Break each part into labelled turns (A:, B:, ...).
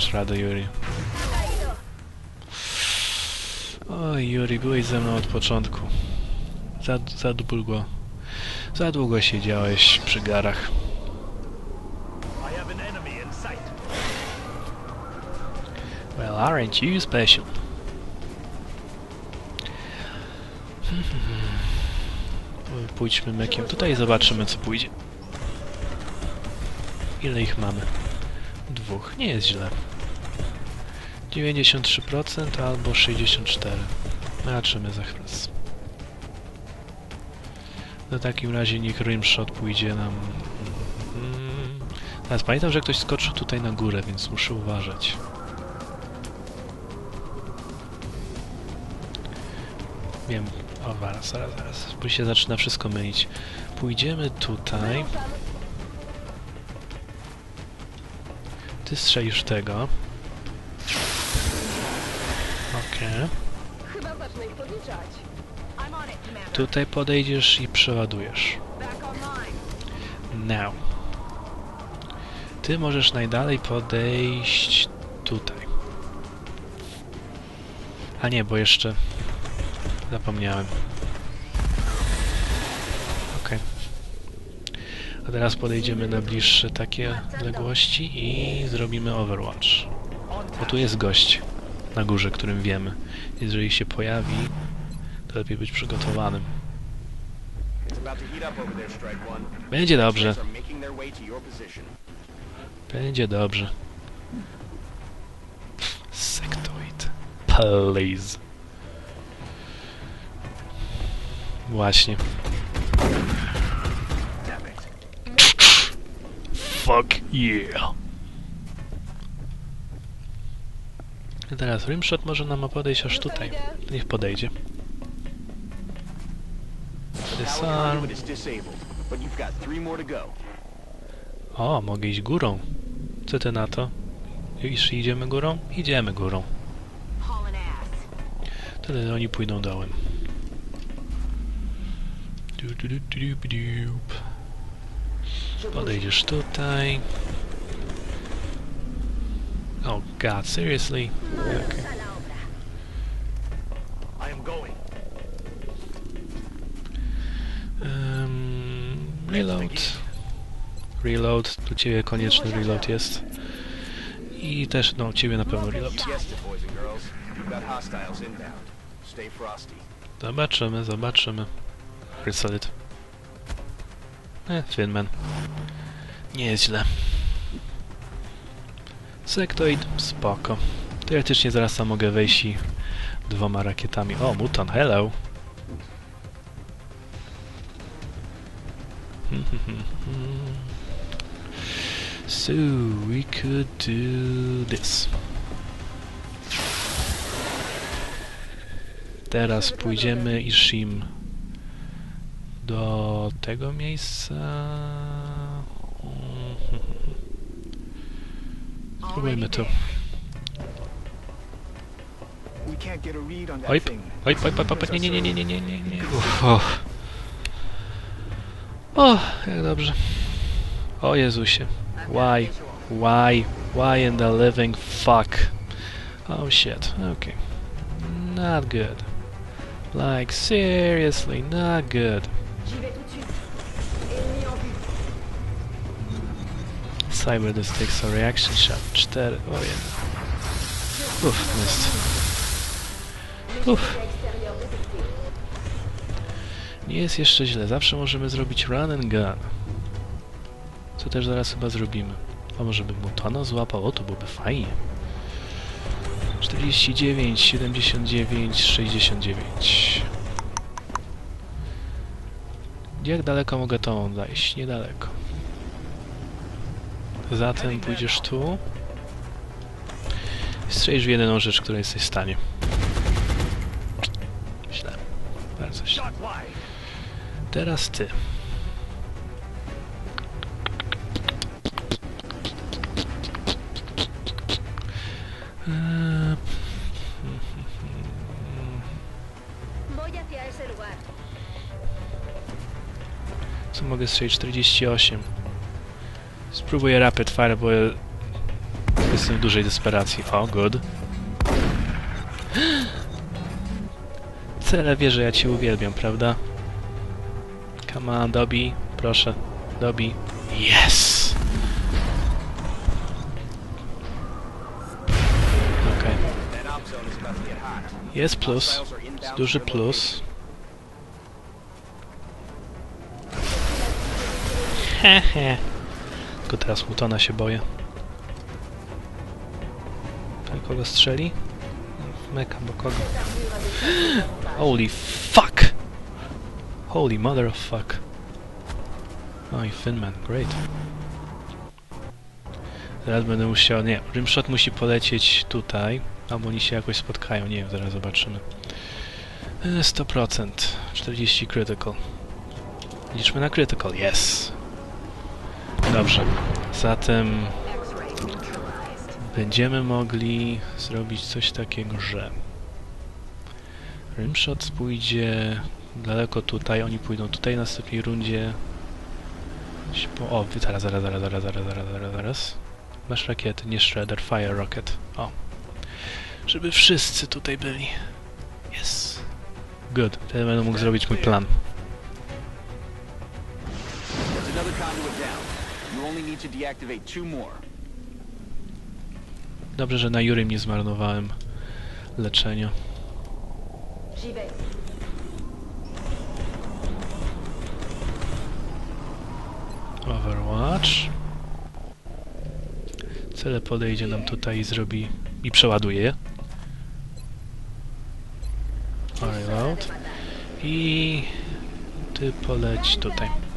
A: dasz radę, Yuri. Oj, Yuri, byłeś ze mną od początku. Za, za długo. Za długo siedziałeś przy garach. Well, aren't you special? Pójdźmy mekiem tutaj i zobaczymy co pójdzie. Ile ich mamy? Dwóch. Nie jest źle. 93% albo 64%. Zobaczymy za chwilę. W takim razie niech rimshot pójdzie nam... Mm. Teraz pamiętam, że ktoś skoczył tutaj na górę, więc muszę uważać. Wiem. O, zaraz, zaraz, zaraz. Bo się zaczyna wszystko mylić. Pójdziemy tutaj. Ty strzelisz tego. Tutaj podejdziesz i przeładujesz. Now. Ty możesz najdalej podejść tutaj. A nie, bo jeszcze zapomniałem. Okej. A teraz podejdziemy na bliższe takie odległości i zrobimy Overwatch. Bo tu jest gość na górze, którym wiemy. Jeżeli się pojawi, to lepiej być przygotowanym. Będzie dobrze. Będzie dobrze. Sektoid. Please. Właśnie. Fuck yeah. I teraz rimshot może nam podejść aż tutaj. Niech podejdzie. Disarm. O, mogę iść górą. Co ty na to? Iż idziemy górą? Idziemy górą. Wtedy oni pójdą dołem. Podejdziesz tutaj. Oh god, seriously? Okay.
B: I am going.
A: Um, reload. Reload. Tu ciebie konieczny reload jest. I też, no, ciebie na pewno reload. Zobaczymy, zobaczymy. Chrysalit. Eh, Finman. Nie jest źle. Sektoid, spoko. Teoretycznie zaraz sam mogę wejść i dwoma rakietami. O, Muton, hello! so, we could do this. Teraz pójdziemy i do tego miejsca. Oj,
B: thing.
A: oj, oj, oj, oj, nie, nie, nie, nie, nie, nie, nie. Uff, o. o, jak dobrze. O Jezusie. Why? Why? Why in the living fuck? Oh shit. Okay. Not good. Like, seriously, not good. Cyber this takes a reaction shot. 4. O jeden. Uff, mist. Uff. Nie jest jeszcze źle. Zawsze możemy zrobić run and gun. Co też zaraz chyba zrobimy. A może by Mutano złapał? O, to byłoby fajnie. 49, 79, 69. Jak daleko mogę tą zajść? Niedaleko. Zatem pójdziesz tu. I strzelisz w jedyną rzecz, której jesteś w stanie. Źle. Bardzo źle. Teraz ty. Co mogę strzelić? 48. Spróbuję rapid fire, bo jest jestem w dużej desperacji. O, good. Cele wie, że ja cię uwielbiam, prawda? Come on, Dobby. Proszę. Dobby. Yes!
B: Hot.
A: Jest plus. Duży plus. Hehe. Tylko teraz Mutona się boję. Kogo strzeli? Meka, bo kogo? Holy fuck! Holy mother of fuck. Oj, Finman, great. Zaraz będę musiał... Nie, Rimshot musi polecieć tutaj. Albo oni się jakoś spotkają, nie wiem, zaraz zobaczymy. E, 100%. 40 critical. Liczmy na critical, yes! Dobrze. Zatem będziemy mogli zrobić coś takiego, że Rimshot pójdzie daleko tutaj, oni pójdą tutaj w następnej rundzie. O, zaraz, zaraz, zaraz, zaraz, zaraz, zaraz, zaraz. Masz rakiety, nie Shredder, Fire Rocket. O. Żeby wszyscy tutaj byli. Yes. Good. Wtedy będę mógł zrobić mój plan. Dobrze, że na Jurym nie zmarnowałem leczenia. Overwatch. Cele podejdzie nam tutaj i zrobi... i przeładuje je. I... ty poleć tutaj.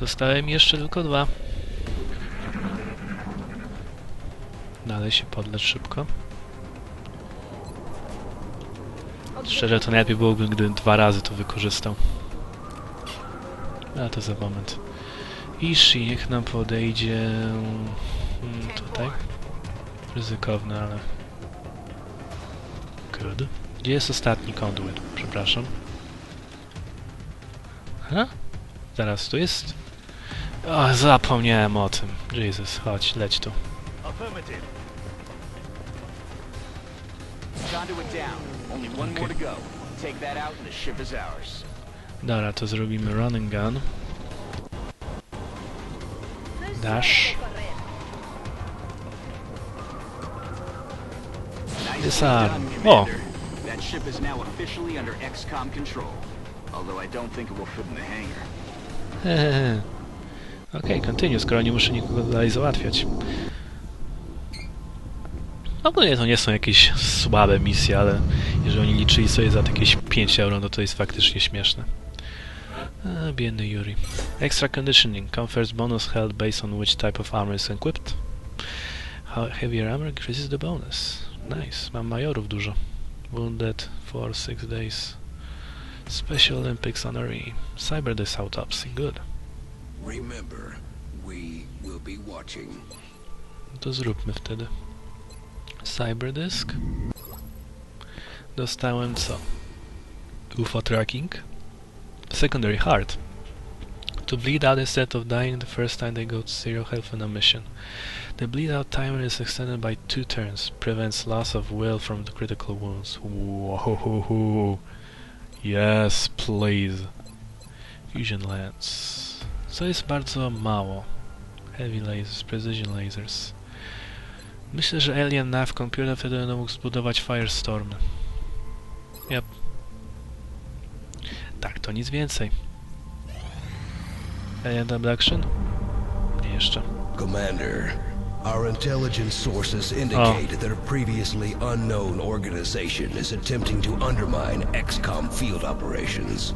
A: Zostałem jeszcze tylko dwa. Dalej się podlecz szybko. Szczerze to najlepiej byłoby, gdybym dwa razy to wykorzystał. A to za moment. Ishi, niech nam podejdzie mm, tutaj. Ryzykowne, ale... Good. Gdzie jest ostatni conduit? Przepraszam. Ha? Zaraz, tu jest... O, zapomniałem o tym. Jesus, chodź, leć tu.
B: Ours.
A: Dobra, to zrobimy run and gun. Dash. Disarm.
B: Commander. That ship is now officially under XCOM control. Although I don't think it will fit in the hangar.
A: Hehehe. Okej, continue, skoro nie muszę nikogo dalej załatwiać. Ogólnie to nie są jakieś słabe misje, ale jeżeli oni liczyli sobie za jakieś 5 euro, no to jest faktycznie śmieszne. A, biedny Yuri. Extra conditioning confers bonus health based on which type of armor is equipped. How heavier armor increases the bonus. Nice, mam majorów dużo. Wounded for 6 days. Special Olympics honoree. Cyber Disc Autopsy, good.
C: Remember, we will be watching.
A: To zróbmy wtedy. Cyberdysk. Dostałem co? UFO tracking. Secondary heart. To bleed out instead of dying the first time they go to zero health on a mission. The bleed out timer is extended by two turns. Prevents loss of will from the critical wounds. Whoa. Yes, please. Fusion lens. Co jest bardzo mało. Heavy lasers, precision lasers. Myślę, że Alien Nav Computer wtedy będę mógł zbudować Firestorm. Yep. Tak, to nic więcej. Alien Abduction? Nie jeszcze.
C: Commander, our intelligence sources indicate that a previously unknown organization is attempting to undermine XCOM field operations.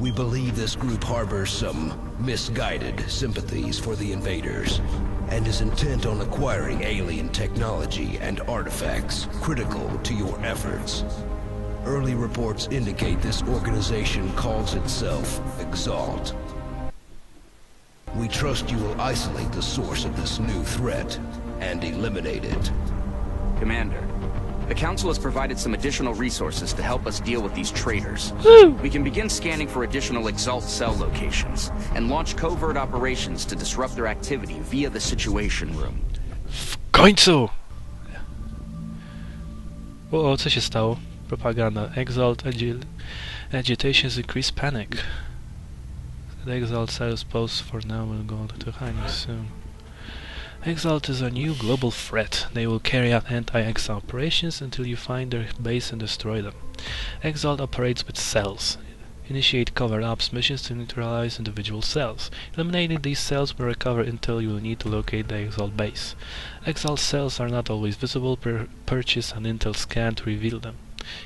C: We believe this group harbors some misguided sympathies for the invaders and is intent on acquiring alien technology and artifacts critical to your efforts. Early reports indicate this organization calls itself Exalt. We trust you will isolate the source of this new threat and eliminate it.
B: Commander, The Council has provided some additional resources to help us deal with these traitors. We can begin scanning for additional Exalt cell locations and launch covert operations to disrupt their activity via the Situation Room.
A: W końcu! O, co się stało? Propaganda. Exalt agi agitations increase panic. The Exalt sales posts for now will go to hiding soon. Exalt is a new global threat. They will carry out anti-Exalt operations until you find their base and destroy them. Exalt operates with cells. Initiate cover-ups missions to neutralize individual cells. Eliminating these cells will recover intel you will need to locate the Exalt base. Exalt cells are not always visible. Per purchase an intel scan to reveal them.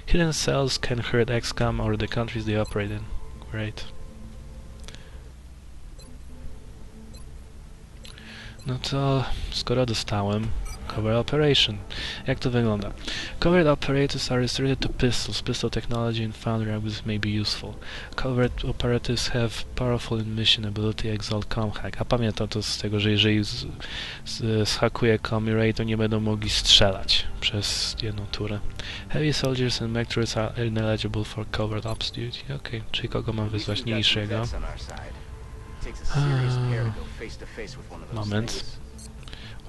A: Hidden cells can hurt XCOM or the countries they operate in. Great. No to skoro dostałem Cover Operation. Jak to wygląda? Covered operators are restricted to pistols. Pistol technology and foundry arguments may be useful. Covered operatives have powerful mission ability Exalt Comhack. A pamiętam to z tego, że jeżeli z, z, zhakuje to nie będą mogli strzelać przez jedną turę. Heavy soldiers and mech are ineligible for covered ops duty. Okej, czyli kogo mam wyzwać? Niższego. Moment.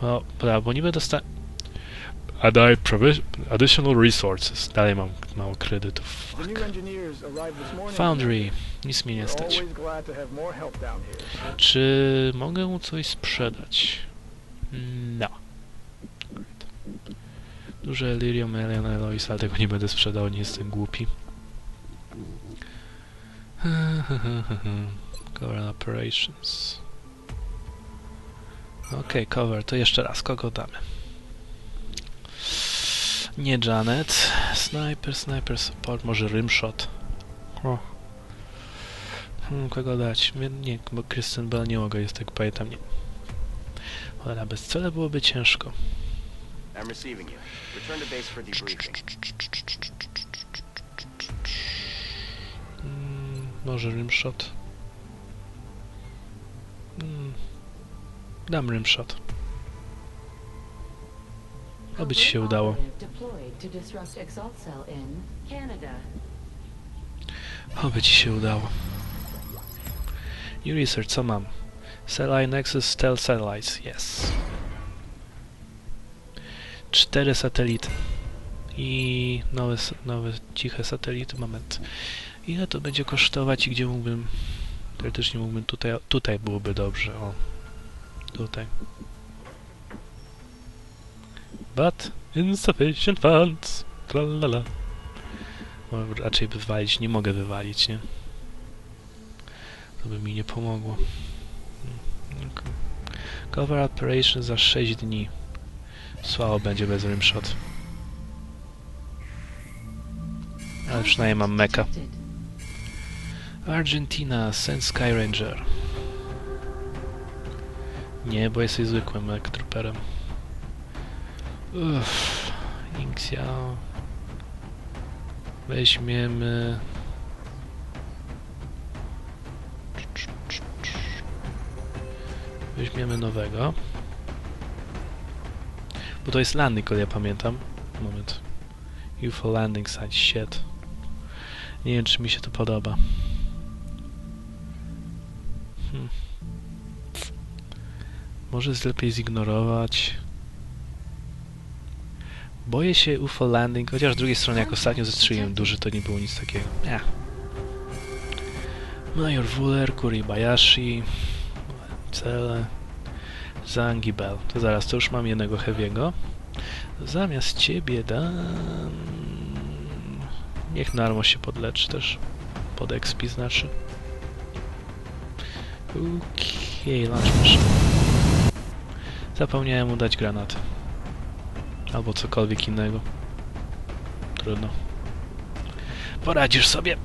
A: No, dobra, bo niby dosta... A daj provi- additional resources. Dalej mam mało kredytów. Foundry. Nic mi nie stać. Czy mogę mu coś sprzedać? No. Duże Lyrium, Alien, Elois, ale tego nie będę sprzedał, nie jestem głupi. Cover Operations. Okej, cover, to jeszcze raz, kogo damy? Nie Janet. Sniper, sniper support, może Rimshot. O. Hmm, kogo dać? Nie, bo Kristen Bell nie mogę, jest tak pamiętam, nie. Cholera, bez cele byłoby ciężko.
B: I'm receiving you. Return to base for debriefing.
A: Mm, może Rimshot. Dam Rimshot. Oby ci się udało.
D: Cell.
A: Oby ci się udało. New research, co mam? Satellite Nexus Stealth Satellites, yes. Cztery satelity. I nowe, nowe ciche satelity, moment. Ile to będzie kosztować i gdzie mógłbym... Teoretycznie mógłbym tutaj, tutaj byłoby dobrze, o. Tutaj. But insufficient funds. Tralala. Raczej wywalić nie mogę wywalić, nie? To by mi nie pomogło. Cover operation za 6 dni. Słabo będzie bez rimshot. Ale przynajmniej mam meka. Argentina, send Sky Ranger. Nie, bo jesteś zwykłym mech trooperem. Uff, Inxia. Weźmiemy... Weźmiemy nowego. Bo to jest landing, o ja pamiętam. Moment. UFO landing site, shit. Nie wiem, czy mi się to podoba. Hmm. Może jest lepiej zignorować. Boję się UFO landing, chociaż z drugiej strony jak ostatnio zestrzeliłem duży, to nie było nic takiego. Nie. Major Wuller, Kuribayashi, cele, Zangibel. To zaraz, to już mam jednego heavy'ego. Zamiast ciebie dam... Niech Narmo się podleczy też. Pod XP znaczy. Okej, launch machine. Zapomniałem mu dać granat. Albo cokolwiek innego. Trudno. Poradzisz sobie.